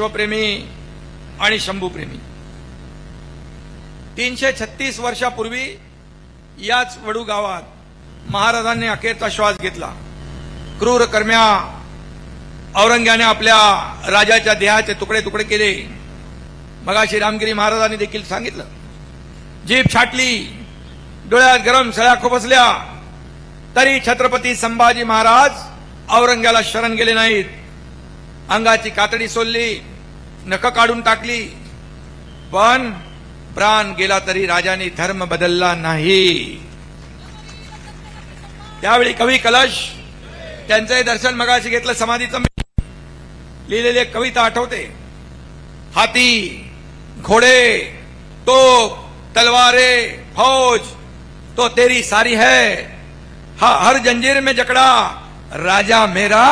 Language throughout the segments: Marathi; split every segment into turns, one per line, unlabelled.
शिवप्रेमी आणि शंभूप्रेमी. तीनशे छत्तीस वर्षापूर्वी याच वडू गावात महाराजांनी अखेरचा श्वास घेतला. क्रूर कर्म्या औरंग्याने आपल्या राजाच्या देहाचे तुकडे तुकडे केले. मगाशी रामगिरी महाराजांनी देखील सांगितलं. जीभ छाटली डोळ्यात गरम सळ्या खुपसल्या तरी छत्रपती संभाजी महाराज औरंग्याला शरण गेले नाहीत. अंगाची कातडी सोलली नख काढून टाकली. पण प्राण गेला तरी राजाने धर्म बदलला नाही. त्यावेळी कवी कलश त्यांचंही दर्शन मगाशी घेतलं समाधीचं मी लिहिलेली एक कविता आठवते. हाती घोडे तोप तलवारे फौज तो तेरी सारी है. हा हर जंजीर में जकड़ा राजा मेरा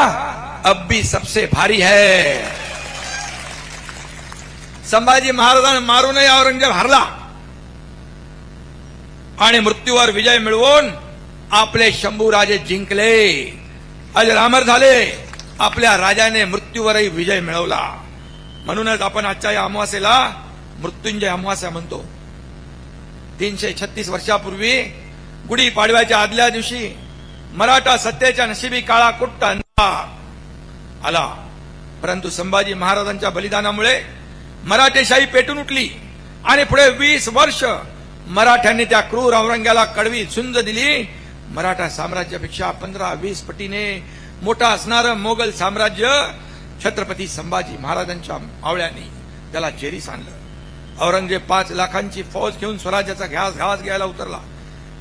अब भी सबसे भारी है। संभाजी महाराजांना मारूनही औरंगजेब हरला आणि मृत्यूवर विजय मिळवून आपले शंभूराजे जिंकले. अजरामर झाले आपल्या राजाने मृत्यूवरही विजय मिळवला. म्हणूनच आपण आजच्या या अमावास्येला मृत्युंजय अमावास्या म्हणतो. तीनशे छत्तीस वर्षापूर्वी गुढी पाडव्याच्या आदल्या दिवशी मराठा सत्तेच्या नशिबी काळा कुट्ट अंधार आला. परंतु संभाजी महाराजांच्या बलिदानामुळे मराठेशाही पेटून उठली आणि पुढे वीस वर्ष मराठ्यांनी त्या क्रूर औरंग्याला कडवी झुंज दिली. मराठा साम्राज्यापेक्षा पंधरा वीस पटीने मोठा असणारं मोगल साम्राज्य छत्रपती संभाजी महाराजांच्या मावळ्यांनी त्याला जेरीस आणलं. औरंगजेब पाच लाखांची फौज घेऊन स्वराज्याचा घास घास घ्यायला उतरला.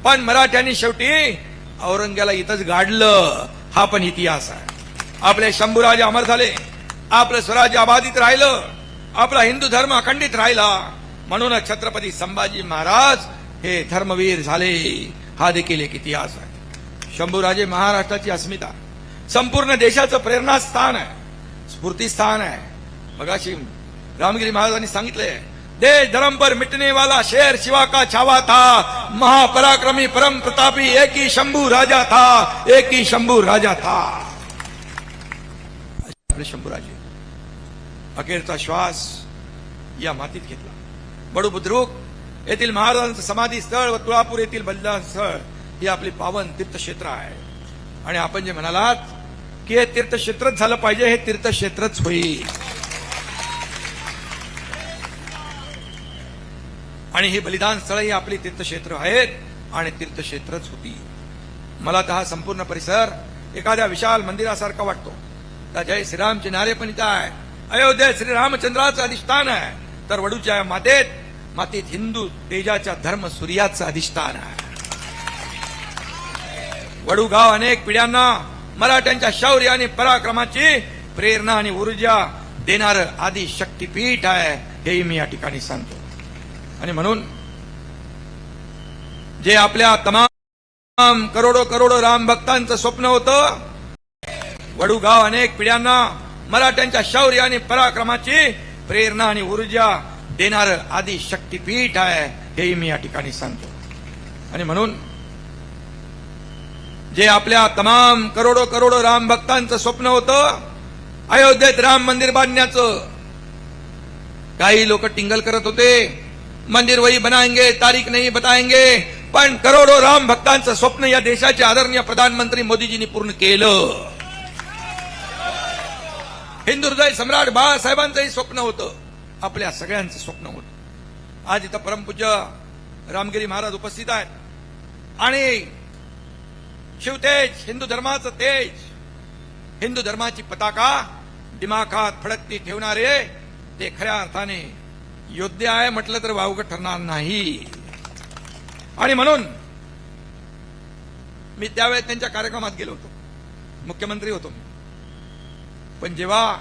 पण मराठ्यांनी शेवटी औरंग्याला इथंच गाडलं. हा पण इतिहास आहे. आपले शंभूराजे अमर झाले. आपलं स्वराज्य अबाधित राहिलं. आपला हिंदू धर्म अखंडित राहिला. म्हणूनच छत्रपती संभाजी महाराज हे धर्मवीर झाले. हा देखील एक इतिहास आहे. शंभूराजे महाराष्ट्राची अस्मिता. संपूर्ण देशाचं प्रेरणास्थान आहे. स्फूर्तीस्थान आहे. मगाशी रामगिरी महाराजांनी सांगितले देश धर्म पर मिटने वाला शेर शिवा का छावा था. महापराक्रमी परम प्रतापी एक ही शंभू राजा था. एक ही शंभू राजा था. आपले शंभूराजे. अखेरचा श्वास या मातीत घेतला. बडू बुद्रुक येथील महाराजांचं समाधी स्थळ व तुळापूर येथील बलिदान स्थळ ही आपली पावन तीर्थक्षेत्र आहे. आणि आपण जे म्हणालात की हे तीर्थक्षेत्रच झालं पाहिजे हे तीर्थक्षेत्रच होईल. आणि ही बलिदान स्थळ ही आपली तीर्थक्षेत्र आहेत आणि तीर्थक्षेत्रच होती. मला तर हा संपूर्ण परिसर एखाद्या विशाल मंदिरासारखा वाटतो. जय श्रीरामचे नारे पण इथं आहे. अयोध्या श्रीरामचंद्राचं अधिष्ठान आहे. तर वडूच्या मातेत मातीत हिंदू तेजाच्या धर्म सूर्याचं अधिष्ठान आहे. वडू गाव अनेक पिढ्यांना मराठ्यांच्या शौर्य आणि पराक्रमाची प्रेरणा आणि ऊर्जा देणार आदी शक्तीपीठ आहे हेही मी या ठिकाणी सांगतो. आणि म्हणून जे आपल्या तमाम करोडो करोडो राम भक्तांचं स्वप्न होतं वडूगाव अनेक पिढ्यांना मराठ्यांच्या शौर्य आणि पराक्रमाची प्रेरणा आणि ऊर्जा देणार आदी शक्तीपीठ आहे हेही मी या ठिकाणी सांगतो. आणि म्हणून जे आपल्या तमाम करोडो करोडो राम भक्तांचं स्वप्न होतं अयोध्येत राम मंदिर बांधण्याचं काही लोक टिंगल करत होते मंदिर वही बनाएंगे तारीख नाही बताएंगे पण करोडो राम भक्तांचं स्वप्न या देशाचे आदरणीय प्रधानमंत्री मोदीजींनी पूर्ण केलं. हिंदू हृदय सम्राट बाळासाहेबांचंही स्वप्न होतं. आपल्या सगळ्यांचं स्वप्न होतं. आज इथं परमपूज्य रामगिरी महाराज उपस्थित आहेत. आणि शिवतेज हिंदू धर्माचं तेज हिंदू धर्माची पताका दिमाखात फडकती ठेवणारे ते खऱ्या अर्थाने योद्धे आहे म्हटलं तर वावगं ठरणार नाही. आणि म्हणून मी त्यावेळेस त्यांच्या कार्यक्रमात गेलो होतो. मुख्यमंत्री होतो मी. पण जेव्हा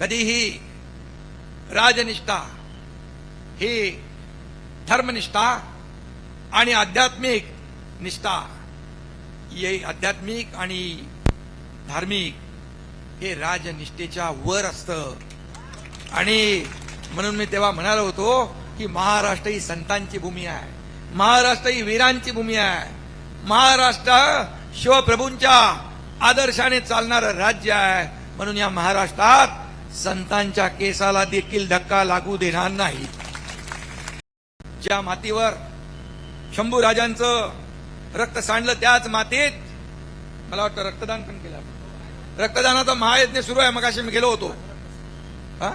कधीही राजनिष्ठा ही धर्मनिष्ठा आणि आध्यात्मिक निष्ठा ये आध्यात्मिक आणि धार्मिक हे राजनिष्ठेच्या वर असतं. आणि म्हणून मी तेव्हा म्हणालो होतो की महाराष्ट्र ही संतांची भूमी आहे. महाराष्ट्र ही वीरांची भूमी आहे. महाराष्ट्र शिवप्रभूंच्या आदर्शाने चालणारं राज्य आहे. म्हणून या महाराष्ट्रात संतांच्या केसाला देखील धक्का लागू देणार नाही. ज्या मातीवर शंभू राजांचं रक्त सांडलं त्याच मातीत मला वाटतं रक्तदान पण केलं रक्तदानाचा महायज्ञ सुरू आहे मगाशी मी गेलो होतो. हा?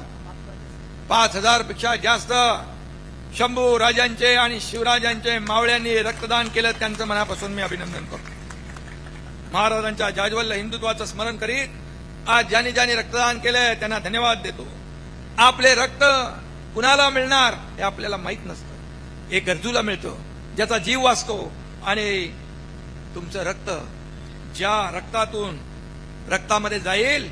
पाच हजारपेक्षा जास्त शंभू राजांचे आणि शिवराजांचे मावळ्यांनी रक्तदान केलं त्यांचं मनापासून मी अभिनंदन करतो. महाराजांच्या जाज्वल्य हिंदुत्वाचं स्मरण करीत आज ज्यांनी ज्यांनी रक्तदान केलंय त्यांना धन्यवाद देतो. आपले रक्त कुणाला मिळणार हे आपल्याला माहीत नसतं. हे गरजूला मिळतं ज्याचा जीव वाचतो आणि तुमचं रक्त ज्या रक्तातून रक्तामध्ये जाईल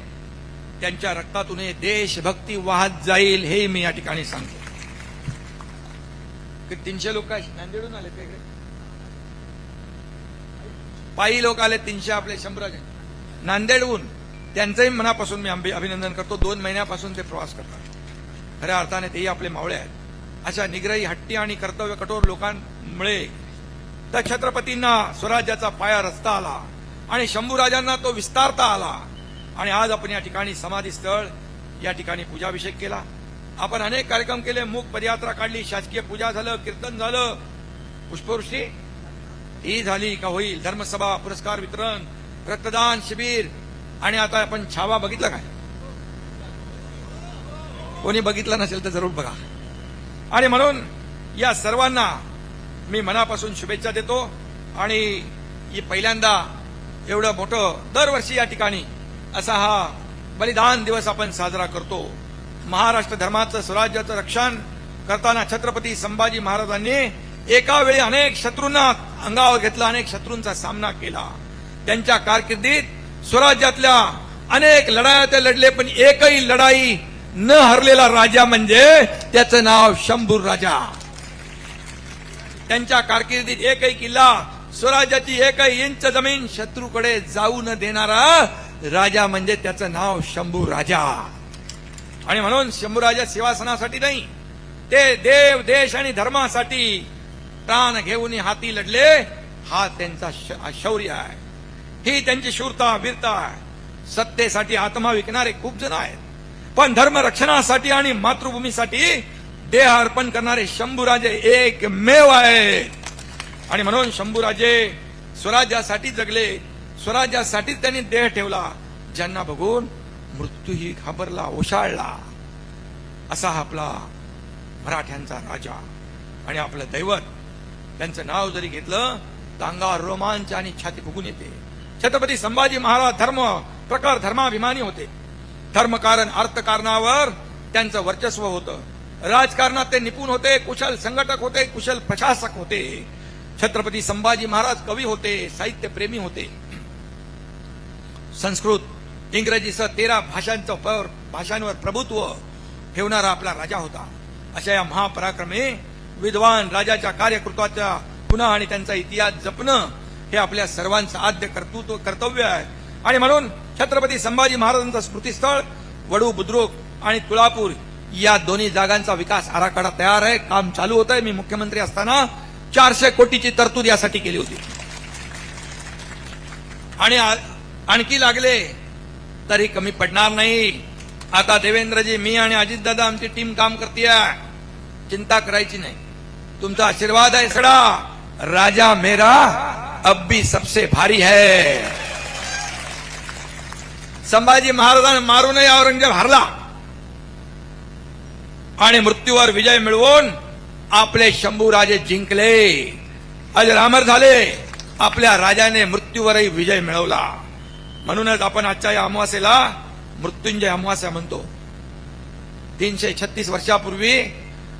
त्यांच्या रक्तातून हे देशभक्ती वाहत जाईल हे मी या ठिकाणी सांगतो. तीनशे लोक नांदेडून आले ते पायी लोक आले तीनशे आपले शंभर नांदेडहून त्यांचंही मनापासून मी अभि- अभिनंदन करतो. दोन महिन्यापासून ते प्रवास करतात. खऱ्या अर्थाने तेही आपले मावळे आहेत. अशा निग्रही हट्टी आणि कर्तव्य कठोर लोकांमुळे त्या छत्रपतींना स्वराज्याचा पाया रचता आला आणि शंभूराजांना तो विस्तारता आला. आणि आज आपण या ठिकाणी समाधी स्थळ या ठिकाणी पूजाभिषेक केला. आपण अनेक कार्यक्रम केले. मूक पदयात्रा काढली. शासकीय पूजा झालं कीर्तन झालं. पुष्पवृष्टी? ही झाली का होईल? धर्मसभा पुरस्कार वितरण रक्तदान शिबिर आणि आता आपण छावा बघितला काय? कोणी बघितला नसेल तर जरूर बघा. आणि म्हणून या सर्वांना मी मनापासून शुभेच्छा देतो आणि पहिल्यांदा एवढं मोठं दरवर्षी या ठिकाणी असा हा बलिदान दिवस आपण साजरा करतो. महाराष्ट्र धर्माचं स्वराज्याचं रक्षण करताना छत्रपती संभाजी महाराजांनी एका वेळी अनेक शत्रूंना अंगावर घेतला अनेक शत्रूंचा सामना केला. त्यांच्या कारकिर्दीत स्वराज्यातल्या अनेक लढाया ते लढले पण एकही लढाई न हरलेला राजा म्हणजे त्याचं नाव शंभूर राजा. त्यांच्या कारकिर्दीत एकही किल्ला स्वराज्याची एकही इंच जमीन शत्रूकडे जाऊ न देणारा राजा म्हणजे त्याचं नाव शंभू राजा. आणि म्हणून शंभू राजा सिंहासनासाठी नाही ते देव देश आणि धर्मासाठी प्राण घेऊन हाती लढले. हा त्यांचा श- शौर्य आहे. ही त्यांची शूरता वीरता सत्तेसाठी आत्मा विकणारे खूप जण आहेत. पण धर्म रक्षणासाठी आणि मातृभूमीसाठी देह अर्पण करणारे शंभूराजे एकमेव आहेत. आणि म्हणून शंभूराजे स्वराज्यासाठी जगले. स्वराज्यासाठीच त्यांनी देह ठेवला. ज्यांना बघून मृत्यूही घाबरला ओशाळला. असा आपला मराठ्यांचा राजा आणि आपलं दैवत. त्यांचं नाव जरी घेतलं तांगा रोमांच आणि छाती फुगून येते. छत्रपती संभाजी महाराज धर्म प्रकार धर्माभिमानी होते. धर्मकारण अर्थकारणावर त्यांचं वर्चस्व होतं. राजकारणात ते निपुण होते कुशल संघटक होते कुशल प्रशासक होते. छत्रपती संभाजी महाराज कवी होते साहित्यप्रेमी होते. संस्कृत इंग्रजीसह तेरा भाषांचं पर भाषांवर प्रभुत्व ठेवणारा आपला राजा होता. अशा या महापराक्रमे विद्वान राजाच्या कार्यकृत्वाच्या पुन्हा आणि त्यांचा इतिहास जपणं हे आपल्या सर्वांचं आद्य कर्तृत्व कर्तव्य आहे. आणि म्हणून छत्रपती संभाजी महाराजांचं स्मृतीस्थळ वडू बुद्रुक आणि तुळापूर या दोन्ही जागांचा विकास आराखडा तयार आहे. काम चालू होत आहे मी मुख्यमंत्री असताना चारशे कोटीची तरतूद यासाठी केली होती. आणि आणखी लागले तरी कमी पडणार नाही. आता देवेंद्रजी मी आणि अजितदादा आमची टीम काम करते चिंता करायची नाही. तुमचा आशीर्वाद आहे सडा राजा मेरा अब भी सबसे भारी है। संभाजी महाराजांना मारूनही औरंगजेब हरला आणि मृत्यूवर विजय मिळवून आपले शंभूराजे जिंकले. अजरामर झाले आपल्या राजाने मृत्यूवरही विजय मिळवला. म्हणूनच आपण आजच्या या अमावास्येला मृत्युंजय अमावास्या म्हणतो. तीनशे छत्तीस वर्षापूर्वी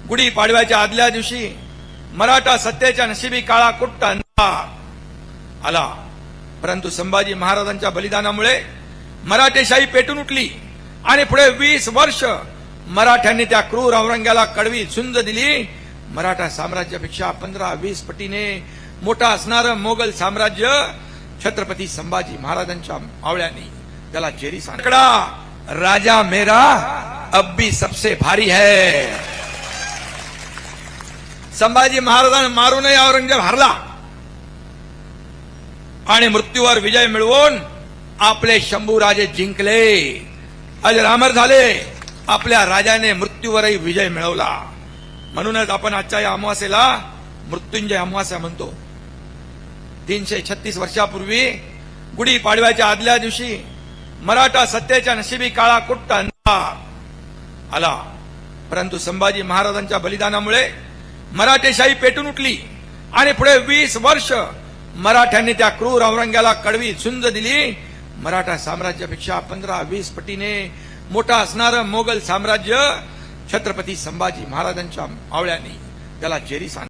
गुढी पाडव्याच्या आदल्या दिवशी मराठा मृत्युंजय अमावास्या म्हणतो तीनशे छत्तीस वर्षापूर्वी गुढी पाडव्याच्या आदल्या दिवशी मराठा सत्तेच्या नशिबी काळा कुट्ट अंधार आला. परंतु संभाजी महाराजांच्या बलिदानामुळे मराठेशाही पेटून उठली आणि पुढे वीस वर्ष मराठ्यांनी त्या क्रूर औरंग्याला कडवी झुंज दिली. मराठा साम्राज्यापेक्षा पंधरा वीस पटीने मोठा असणारं मोगल साम्राज्य छत्रपती संभाजी महाराजांच्या मावळ्यांनी त्याला जेरी सांकडा राजा मेरा अब भी सबसे भारी है. संभाजी महाराजांना मारूनही औरंगजेब हरला. आणि मृत्यूवर विजय मिळवून आपले शंभूराजे जिंकले. अजरामर झाले. आपल्या राजाने मृत्यूवरही विजय मिळवला. म्हणूनच आपण आजच्या या अमावास्येला मृत्युंजय अमावास्या म्हणतो. तीनशे छत्तीस वर्षापूर्वी गुढी पाडव्याच्या आदल्या दिवशी मराठा सत्तेच्या नशिबी काळा कुट्ट अंधार आला. परंतु संभाजी महाराजांच्या बलिदानामुळे मराठेशाही पेटून उठली आणि पुढे वीस वर्ष मराठ्यांनी त्या क्रूर औरंग्याला कडवी झुंज दिली. मराठा साम्राज्यापेक्षा पंधरा वीस पटीने मोठा असणारं मोगल साम्राज्य छत्रपती संभाजी महाराजांच्या मावळ्याने त्याला चेरी सांग